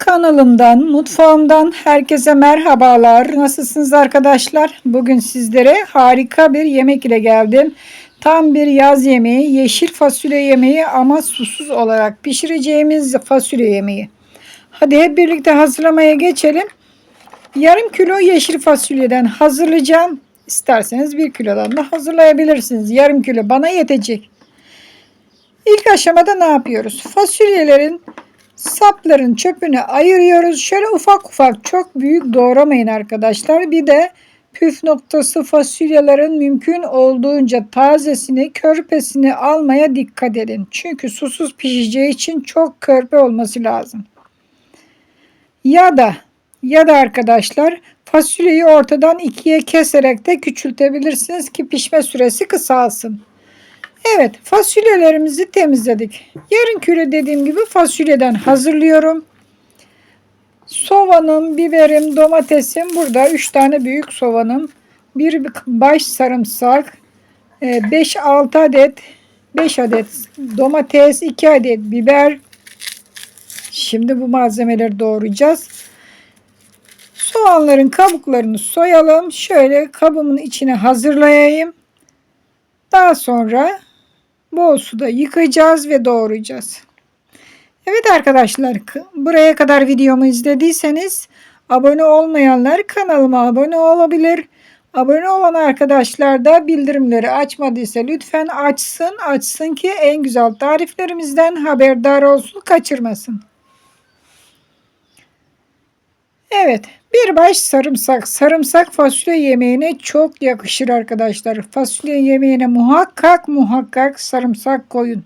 Kanalımdan, mutfağımdan herkese merhabalar. Nasılsınız arkadaşlar? Bugün sizlere harika bir yemek ile geldim. Tam bir yaz yemeği, yeşil fasulye yemeği ama susuz olarak pişireceğimiz fasulye yemeği. Hadi hep birlikte hazırlamaya geçelim. Yarım kilo yeşil fasulyeden hazırlayacağım. İsterseniz bir kilodan da hazırlayabilirsiniz. Yarım kilo bana yetecek. İlk aşamada ne yapıyoruz? Fasulyelerin sapların çöpünü ayırıyoruz. Şöyle ufak ufak çok büyük doğramayın arkadaşlar. Bir de püf noktası fasulyelerin mümkün olduğunca tazesini, körpesini almaya dikkat edin. Çünkü susuz pişeceği için çok körpe olması lazım. Ya da ya da arkadaşlar fasulyeyi ortadan ikiye keserek de küçültebilirsiniz ki pişme süresi kısalsın. Evet fasulyelerimizi temizledik. Yarım kilo dediğim gibi fasulyeden hazırlıyorum. Soğanım, biberim, domatesim burada 3 tane büyük soğanım. Bir baş sarımsak, 5-6 adet 5 adet domates, 2 adet biber. Şimdi bu malzemeleri doğrayacağız. Soğanların kabuklarını soyalım. Şöyle kabımın içine hazırlayayım. Daha sonra bol suda yıkayacağız ve doğrayacağız. Evet arkadaşlar buraya kadar videomu izlediyseniz abone olmayanlar kanalıma abone olabilir. Abone olan arkadaşlar da bildirimleri açmadıysa lütfen açsın. Açsın ki en güzel tariflerimizden haberdar olsun kaçırmasın. Evet bir baş sarımsak. Sarımsak fasulye yemeğine çok yakışır arkadaşlar. Fasulye yemeğine muhakkak muhakkak sarımsak koyun.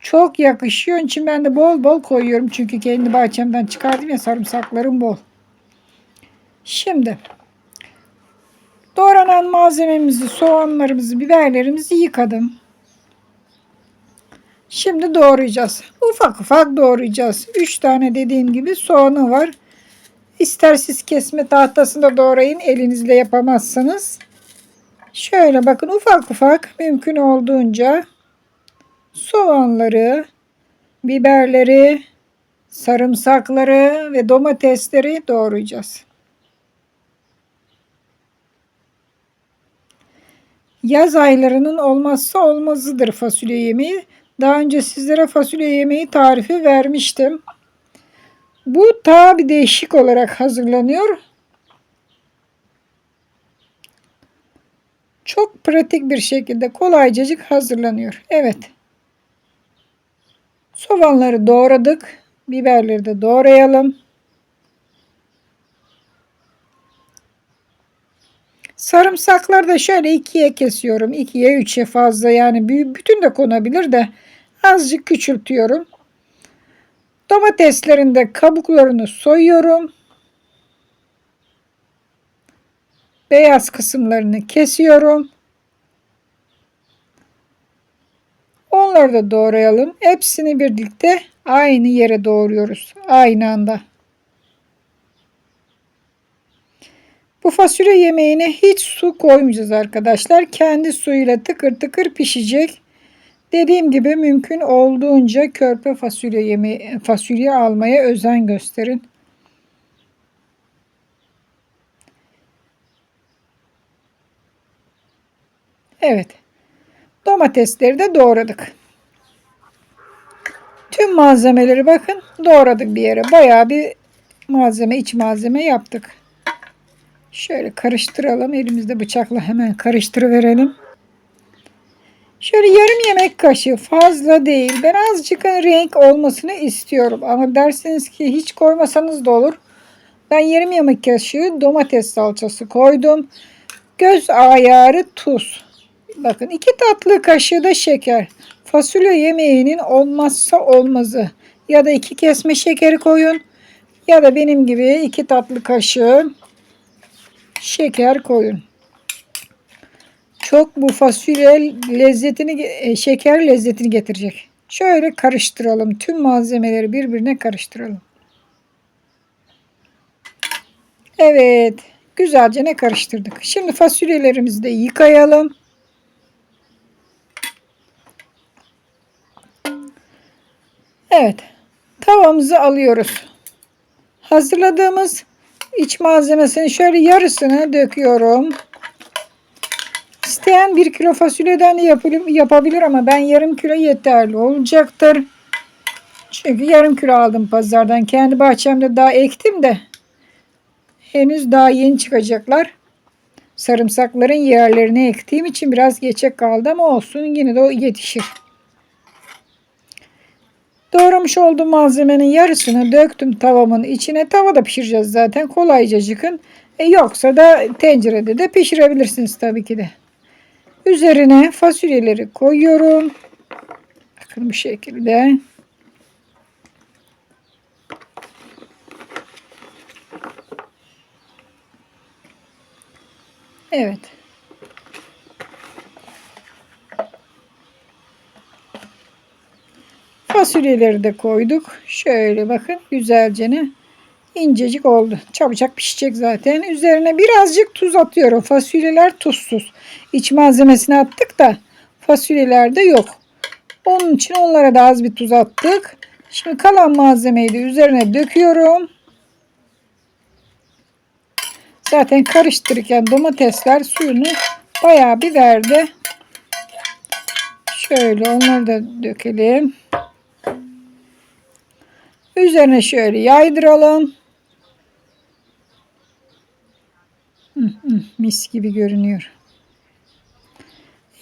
Çok yakışıyor. Onun için ben de bol bol koyuyorum. Çünkü kendi bahçemden çıkardım ya sarımsaklarım bol. Şimdi doğranan malzememizi, soğanlarımızı, biberlerimizi yıkadım. Şimdi doğrayacağız. Ufak ufak doğrayacağız. 3 tane dediğim gibi soğanı var. İster kesme tahtasında doğrayın elinizle yapamazsanız. Şöyle bakın ufak ufak mümkün olduğunca soğanları, biberleri, sarımsakları ve domatesleri doğrayacağız. Yaz aylarının olmazsa olmazıdır fasulye yemeği. Daha önce sizlere fasulye yemeği tarifi vermiştim. Bu ta bir değişik olarak hazırlanıyor. Çok pratik bir şekilde kolaycacık hazırlanıyor. Evet. Soğanları doğradık. Biberleri de doğrayalım. Sarımsakları da şöyle ikiye kesiyorum. İkiye üçe fazla yani bütün de konabilir de azıcık küçültüyorum. Domateslerin de kabuklarını soyuyorum. Beyaz kısımlarını kesiyorum. Onları da doğrayalım. Hepsini birlikte aynı yere doğruyoruz. Aynı anda. Bu fasulye yemeğine hiç su koymayacağız arkadaşlar. Kendi suyuyla tıkır tıkır pişecek. Dediğim gibi mümkün olduğunca körpe fasulye yeme fasulye almaya özen gösterin. Evet. Domatesleri de doğradık. Tüm malzemeleri bakın doğradık bir yere. Bayağı bir malzeme, iç malzeme yaptık. Şöyle karıştıralım. Elimizde bıçakla hemen karıştırıverelim. Şöyle yarım yemek kaşığı fazla değil. Ben azıcık renk olmasını istiyorum. Ama derseniz ki hiç koymasanız da olur. Ben yarım yemek kaşığı domates salçası koydum. Göz ayarı tuz. Bakın iki tatlı kaşığı da şeker. Fasulye yemeğinin olmazsa olmazı. Ya da iki kesme şekeri koyun. Ya da benim gibi iki tatlı kaşığı şeker koyun. Çok bu fasulye lezzetini, e, şeker lezzetini getirecek. Şöyle karıştıralım. Tüm malzemeleri birbirine karıştıralım. Evet. Güzelce ne karıştırdık. Şimdi fasulyelerimizi de yıkayalım. Evet. Tavamızı alıyoruz. Hazırladığımız iç malzemesinin şöyle yarısını döküyorum. İsteyen bir kilo fasulyeden de yapılı- yapabilir ama ben yarım kilo yeterli olacaktır. Çünkü yarım kilo aldım pazardan. Kendi bahçemde daha ektim de henüz daha yeni çıkacaklar. Sarımsakların yerlerine ektiğim için biraz geçe kaldı ama olsun yine de o yetişir. Doğramış olduğum malzemenin yarısını döktüm tavamın içine. Tavada pişireceğiz zaten kolayca çıkın. E yoksa da tencerede de pişirebilirsiniz tabii ki de. Üzerine fasulyeleri koyuyorum. Bakın bu şekilde. Evet. Fasulyeleri de koyduk. Şöyle bakın güzelce ne incecik oldu. Çabucak pişecek zaten. Üzerine birazcık tuz atıyorum. Fasulyeler tuzsuz. İç malzemesini attık da fasulyelerde yok. Onun için onlara da az bir tuz attık. Şimdi kalan malzemeyi de üzerine döküyorum. Zaten karıştırırken domatesler suyunu bayağı bir verdi. Şöyle onları da dökelim. Üzerine şöyle yaydıralım. Mis gibi görünüyor.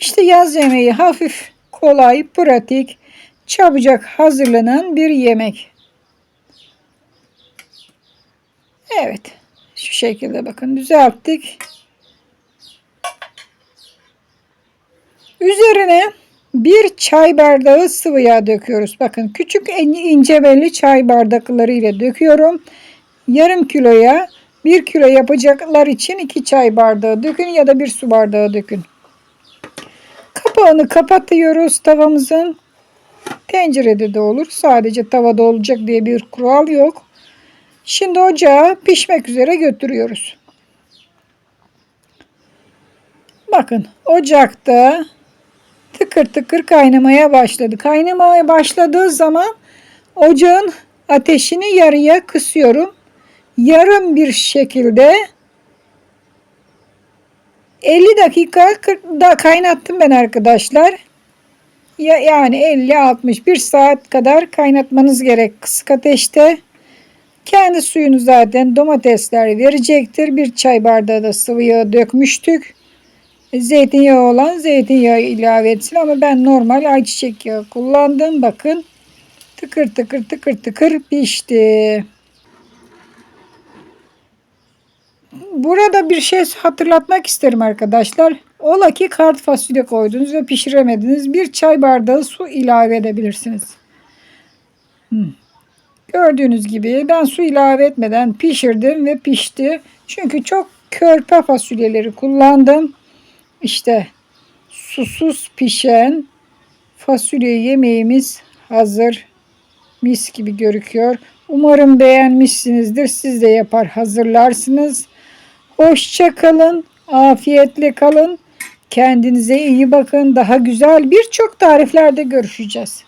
İşte yaz yemeği hafif, kolay, pratik, çabucak hazırlanan bir yemek. Evet. Şu şekilde bakın düzelttik. Üzerine bir çay bardağı sıvı yağ döküyoruz. Bakın küçük ince belli çay bardakları ile döküyorum. Yarım kiloya bir kilo yapacaklar için iki çay bardağı dökün ya da bir su bardağı dökün. Kapağını kapatıyoruz tavamızın. Tencerede de olur. Sadece tavada olacak diye bir kural yok. Şimdi ocağa pişmek üzere götürüyoruz. Bakın ocakta tıkır tıkır kaynamaya başladı. Kaynamaya başladığı zaman ocağın ateşini yarıya kısıyorum. Yarım bir şekilde 50 dakika 40 da kaynattım ben arkadaşlar. Ya yani 50 60 1 saat kadar kaynatmanız gerek kısık ateşte. Kendi suyunu zaten domatesler verecektir. Bir çay bardağı da sıvı yağ dökmüştük. Zeytinyağı olan zeytinyağı ilave etsin ama ben normal ayçiçek yağı kullandım. Bakın tıkır tıkır tıkır tıkır pişti. Burada bir şey hatırlatmak isterim arkadaşlar. Ola ki kart fasulye koydunuz ve pişiremediniz. Bir çay bardağı su ilave edebilirsiniz. Hmm. Gördüğünüz gibi ben su ilave etmeden pişirdim ve pişti. Çünkü çok körpe fasulyeleri kullandım. İşte susuz pişen fasulye yemeğimiz hazır. Mis gibi görüküyor. Umarım beğenmişsinizdir. Siz de yapar hazırlarsınız. Hoşça kalın. Afiyetle kalın. Kendinize iyi bakın. Daha güzel birçok tariflerde görüşeceğiz.